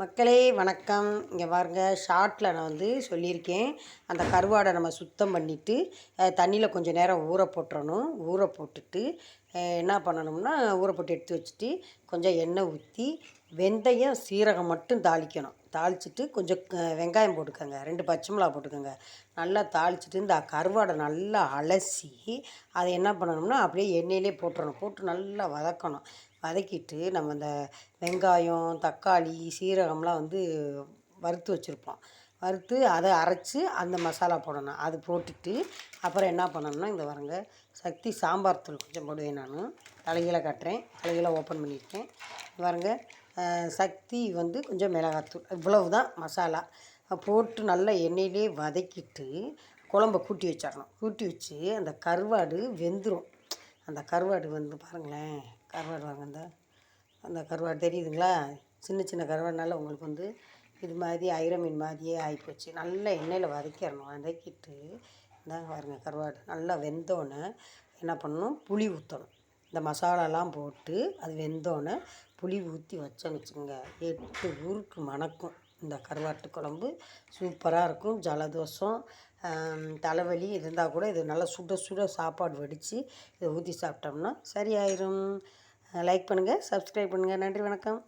மக்களே வணக்கம். இங்கே பாருங்க ஷார்ட்டில் நான் வந்து சொல்லியிருக்கேன். அந்த கருவாடை நம்ம சுத்தம் பண்ணிவிட்டு தண்ணியில் கொஞ்சம் நேரம் ஊற போட்டுறணும். ஊற போட்டுட்டு என்ன பண்ணணும்னா ஊற போட்டு எடுத்து வச்சுட்டு கொஞ்சம் எண்ணெய் ஊற்றி வெந்தயம் சீரகம் மட்டும் தாளிக்கணும். தாளிச்சிட்டு கொஞ்சம் வெங்காயம் போட்டுக்கோங்க. ரெண்டு பச்சை மிளகா போட்டுக்கோங்க. நல்லா தாளிச்சிட்டு இந்த கருவாடை நல்லா அலசி அதை என்ன பண்ணணும்னா அப்படியே எண்ணெயிலே போட்டுறணும். போட்டு நல்லா வதக்கணும். வதக்கிட்டு நம்ம இந்த வெங்காயம் தக்காளி சீரகம்லாம் வந்து வறுத்து வச்சுருப்போம். வறுத்து அதை அரைச்சி அந்த மசாலா போடணும். அது போட்டுட்டு அப்புறம் என்ன பண்ணணும்னா இந்த வரங்க சக்தி சாம்பார் தூள் கொஞ்சம் போடுவேன் நான். தலைகளை கட்டுறேன். தலைகளை ஓப்பன் பண்ணியிருக்கேன். இங்க பாருங்க சக்தி வந்து கொஞ்சம் மிளகாத்தூள் இவ்வளவு தான் மசாலா போட்டு நல்லா எண்ணெயிலே வதக்கிட்டு குழம்ப கூட்டி வச்சிடணும். கூட்டி வச்சு அந்த கருவாடு வெந்துடும் அந்த கருவாடு வந்து பாருங்களேன் கருவாடு வாங்க அந்த அந்த கருவாடு தெரியுதுங்களா? சின்ன சின்ன கருவாடுனால உங்களுக்கு வந்து இது மாதிரி ஐரமீன் மாதிரியே ஆகிப்போச்சு நல்லா எண்ணெயில் வதக்கிடணும். வதக்கிட்டு இந்தாங்க பாருங்கள் கருவாடு. நல்லா வெந்தோடனே என்ன பண்ணணும்? புளி ஊற்றணும் இந்த மசாலாலாம் போட்டு அது வெந்தோடனே புளி ஊற்றி வச்சோன்னு வச்சுக்கோங்க. எட்டு ஊருக்கு மணக்கும். இந்த கருவாட்டு குழம்பு சூப்பராக இருக்கும். ஜலதோஷம் தலைவலி இருந்தால் கூட இது நல்லா சுட சுட சாப்பாடு வடித்து இதை ஊற்றி சாப்பிட்டோம்னா சரியாயிரும். லைக் பண்ணுங்கள் சப்ஸ்கிரைப் பண்ணுங்கள் நன்றி வணக்கம்.